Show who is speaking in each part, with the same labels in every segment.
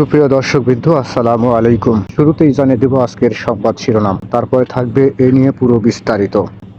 Speaker 1: সুপ্রিয় দর্শক বিন্দু আসসালামু আলাইকুম। শুরুতেই জানিয়ে দেব আজকের সংবাদ শিরোনাম। তারপরে থাকবে এ নিয়ে পুরো বিস্তারিত।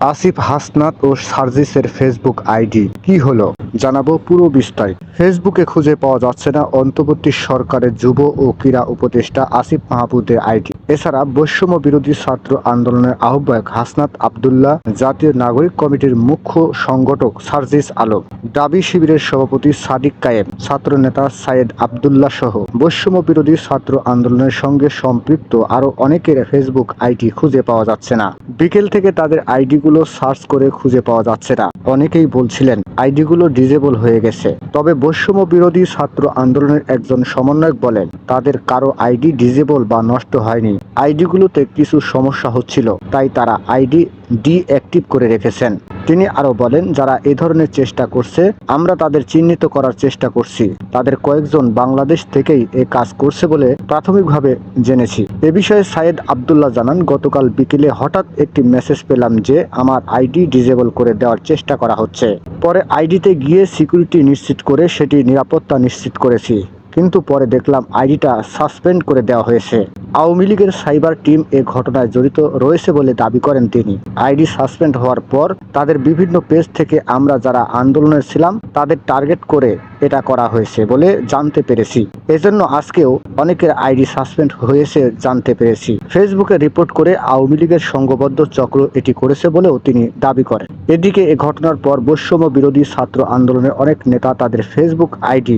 Speaker 1: আসিফ হাসনাত ও সার্জিসের ফেসবুক আইডি। কি হলো? জানাব পুরো বিস্তারিত। ফেসবুকে খুঁজে পাওয়া যাচ্ছে না অন্তর্বর্তী সরকারের যুব ও ক্রীড়া উপদেষ্টা আসিফ মাহমুদের আইডি। এছাড়া বৈষম্য বিরোধী ছাত্র আন্দোলনের আহ্বায়ক হাসনাত আবদুল্লাহ, জাতীয় নাগরিক কমিটির মুখ্য সংগঠক সার্জিস আলম, দাবি শিবিরের সভাপতি সাদিক কায়েম ছাত্র নেতা সাইয়েদ আবদুল্লাহ সহ বৈষম্য বিরোধী ছাত্র আন্দোলনের সঙ্গে সম্পৃক্ত আরও অনেকের ফেসবুক আইডি খুঁজে পাওয়া যাচ্ছে না। বিকেল থেকে তাদের আইডিগুলো সার্চ করে খুঁজে পাওয়া যাচ্ছে না। অনেকেই বলছিলেন আইডিগুলো ডিজেবল হয়ে গেছে। তবে বৈষম্য বিরোধী ছাত্র আন্দোলনের একজন সমন্বয়ক বলেন, তাদের কারও আইডি ডিজেবল বা নষ্ট হয়নি। আইডিগুলোতে কিছু সমস্যা হচ্ছিল, তাই তারা আইডি ডিঅ্যাক্টিভ করে রেখেছেন। তিনি আরও বলেন, যারা এ ধরনের চেষ্টা করছে, আমরা তাদের চিহ্নিত করার চেষ্টা করছি। তাদের কয়েকজন বাংলাদেশ থেকেই এ কাজ করছে বলে প্রাথমিকভাবে জেনেছি। এ বিষয়ে সাইয়েদ আবদুল্লাহ জানান, গতকাল বিকেলে হঠাৎ একটি মেসেজ পেলাম যে, আমার আইডি ডিজেবল করে দেওয়ার চেষ্টা করা হচ্ছে। পরে আইডিতে গিয়ে সিকিউরিটি নিশ্চিত করে সেটি নিরাপত্তা নিশ্চিত করেছি। কিন্তু পরে দেখলাম আইডিটা সাসপেন্ড করে দেওয়া হয়েছে। আওয়ামী লীগের সাইবার টিম এ ঘটনায় জড়িত রয়েছে বলে দাবি করেন তিনি। আইডি সাসপেন্ড হওয়ার পর তাদের বিভিন্ন পেজ থেকে আমরা যারা আন্দোলনে ছিলাম, তাদের টার্গেট করে এটা করা হয়েছে বলে জানতে পেরেছি। এজন্য আজকেও অনেকের আইডি সাসপেন্ড হয়েছে জানতে পেরেছি। ফেসবুকে রিপোর্ট করে আওয়ামী লীগের সংঘবদ্ধ চক্র এটি করেছে বলেও তিনি দাবি করেন। এদিকে এ ঘটনার পর বৈষম্য বিরোধী ছাত্র আন্দোলনের অনেক নেতা তাদের ফেসবুক আইডি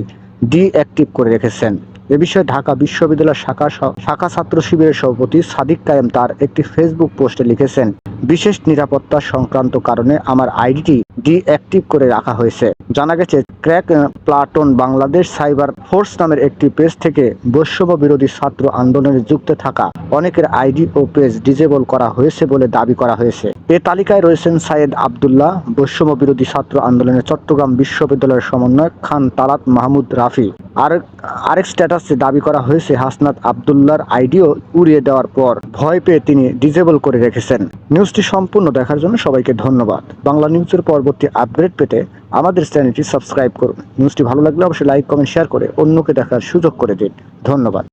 Speaker 1: ডিঅ্যাক্টিভ করে রেখেছেন। এ বিষয়ে ঢাকা বিশ্ববিদ্যালয় শাখা শাখা ছাত্র শিবিরের সভাপতি সাদিক কায়েম তার একটি ফেসবুক পোস্টে লিখেছেন। বিশেষ নিরাপত্তা সংক্রান্ত কারণে আমার আইডিটি ডিঅ্যাক্টিভ করে রাখা হয়েছে। জানা গেছে, crack platoon Bangladesh cyber force নামের একটি পেজ থেকে বৈষম্য বিরোধী ছাত্র আন্দোলনে যুক্ত থাকা অনেকের আইডি ও পেজ ডিজেবল করা হয়েছে বলে দাবি করা হয়েছে। এ তালিকায় রয়েছেন সাইয়েদ আবদুল্লাহ বৈষম্য বিরোধী ছাত্র আন্দোলনের চট্টগ্রাম বিশ্ববিদ্যালয়ের সমন্বয়ক খান তালাত মাহমুদ রাফি। আরেক আরেক স্ট্যাটাসে দাবি করা হয়েছে, হাসনাত আবদুল্লার আইডিও উড়িয়ে দেওয়ার পর ভয় পেয়ে তিনি ডিজেবল করে রেখেছেন। নিউজটি সম্পূর্ণ দেখার জন্য সবাইকে ধন্যবাদ। বাংলা নিউজের পরবর্তী আপডেট পেতে আমাদের চ্যানেলটি সাবস্ক্রাইব করুন। নিউজটি ভালো লাগলে অবশ্যই লাইক, কমেন্ট, শেয়ার করে অন্যকে দেখার সুযোগ করে দিন। ধন্যবাদ।